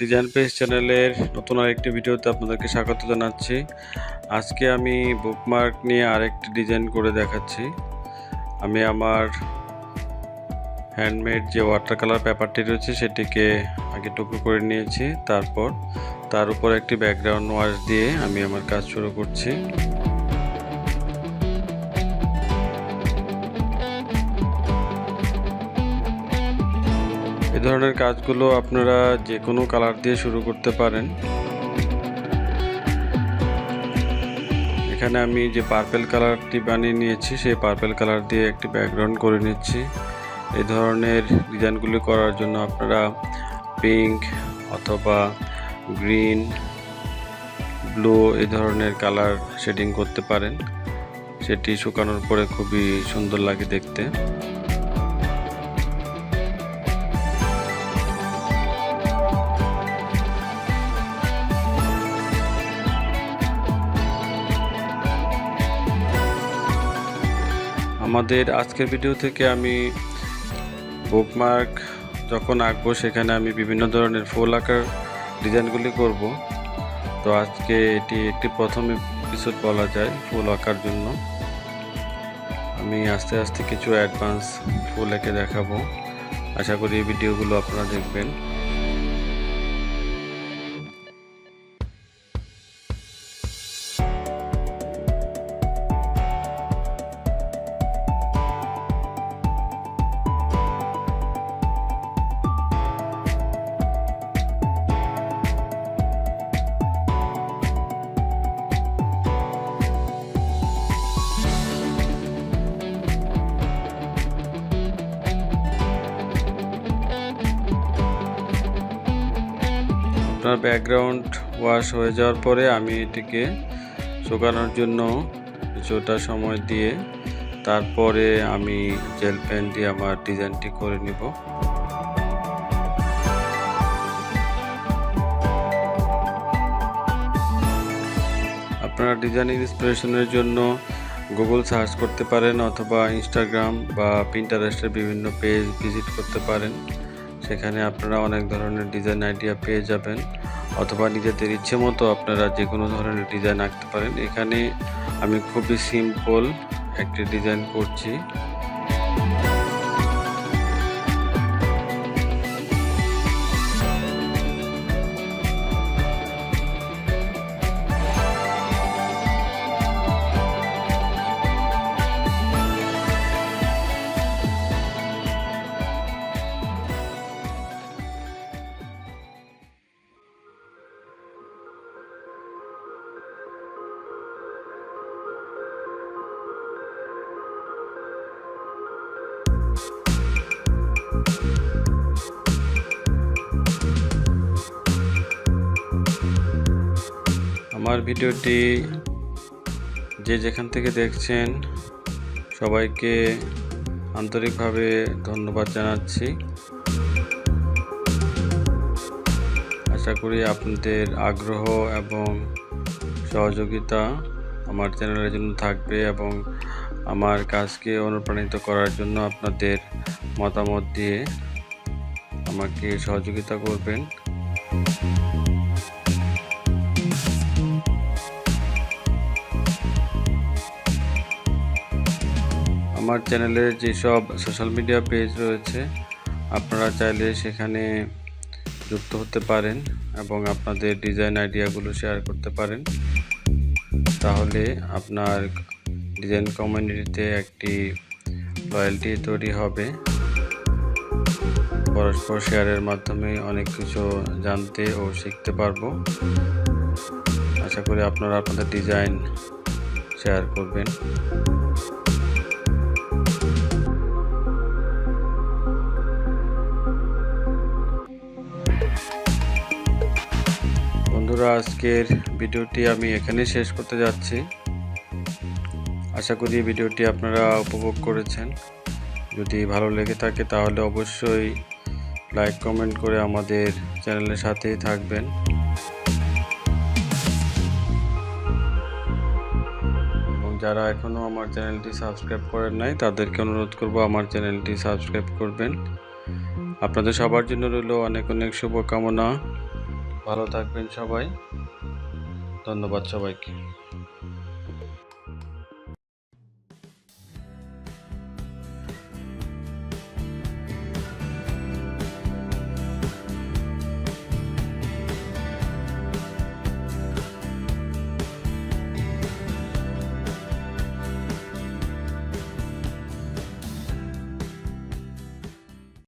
Design page চ্যানেলের নতুন আরেকটি ভিডিওতে আপনাদেরকে স্বাগত জানাচ্ছি। আজকে আমি বুকমার্ক নিয়ে আরেকটি ডিজাইন করে দেখাচ্ছি। আমি আমার হ্যান্ডমেড যে ওয়াটার কালার পেপারটি রয়েছে, সেটিকে আগে টুকরো করে নিয়েছি। তারপর তার উপর একটি ব্যাকগ্রাউন্ড ওয়াশ দিয়ে আমি আমার কাজ শুরু করছি। ধরনের কাজগুলো আপনারা যে কোনো কালার দিয়ে শুরু করতে পারেন। এখানে আমি যে পার্পেল কালারটি বানিয়ে নিয়েছি, সেই পার্পেল কালার দিয়ে একটি ব্যাকগ্রাউন্ড করে নিচ্ছি। এই ধরনের ডিজাইনগুলি করার জন্য আপনারা পিঙ্ক অথবা গ্রিন, ব্লু এই ধরনের কালার শেডিং করতে পারেন। সেটি শুকানোর পরে খুবই সুন্দর লাগে দেখতে। আমাদের আজকের ভিডিও থেকে আমি বুকমার্ক যখন আঁকবো, সেখানে আমি বিভিন্ন ধরনের ফুল আঁকার ডিজাইনগুলি করব। তো আজকে এটি একটি প্রথম এপিসোড বলা যায় ফুল আঁকার জন্য। আমি আস্তে আস্তে কিছু অ্যাডভান্স ফুল এঁকে দেখাবো। আশা করি এই ভিডিওগুলো আপনারা দেখবেন। আপনার ব্যাকগ্রাউন্ড ওয়াশ হয়ে যাওয়ার পরে আমি এটিকে শুকানোর জন্য কিছুটা সময় দিয়ে তারপরে আমি জেল পেন দিয়ে আমার ডিজাইনটি করে নিব। আপনারা ডিজাইন ইন্সপিরেশনের জন্য গুগল সার্চ করতে পারেন অথবা ইনস্টাগ্রাম বা পিন্টারেস্টের বিভিন্ন পেজ ভিজিট করতে পারেন। সেখানে আপনারা অনেক ধরনের ডিজাইন আইডিয়া পেয়ে যাবেন, অথবা নিজেদের ইচ্ছে মতো আপনারা যে কোনো ধরনের ডিজাইন আঁকতে পারেন। এখানে আমি খুবই সিম্পল একটি ডিজাইন করছি। আমার ভিডিওটি যে যেখান থেকে দেখছেন, সবাইকে আন্তরিকভাবে ধন্যবাদ জানাচ্ছি। আশা করি আপনাদের আগ্রহ এবং সহযোগিতা আমার চ্যানেলের জন্য থাকবে এবং আমার কাজকে অনুপ্রাণিত করার জন্য আপনাদের মতামত দিয়ে আমাকে সহযোগিতা করবেন। আমার চ্যানেলের যেসব সোশ্যাল মিডিয়া পেজ রয়েছে, আপনারা চাইলে সেখানে যুক্ত হতে পারেন এবং আপনাদের ডিজাইন আইডিয়াগুলো শেয়ার করতে পারেন। তাহলে আপনার ডিজাইন কমিউনিটিতে একটি লয়্যালটি তৈরি হবে। পরস্পর শেয়ারের মাধ্যমে অনেক কিছু জানতে ও শিখতে পারব। আশা করি আপনারা আপনাদের ডিজাইন শেয়ার করবেন। বন্ধুরা, আজকের ভিডিওটি আমি এখানেই শেষ করতে যাচ্ছি। আশা করি ভিডিওটি আপনারা উপভোগ করেছেন। যদি ভালো লেগে থাকে তাহলে অবশ্যই লাইক, কমেন্ট করে আমাদের চ্যানেলের সাথেই থাকবেন। এবং যারা এখনও আমার চ্যানেলটি সাবস্ক্রাইব করেন নাই, তাদেরকে অনুরোধ করব আমার চ্যানেলটি সাবস্ক্রাইব করবেন। আপনাদের সবার জন্য রইল অনেক অনেক শুভকামনা। ভালো থাকবেন সবাই। ধন্যবাদ সবাইকে।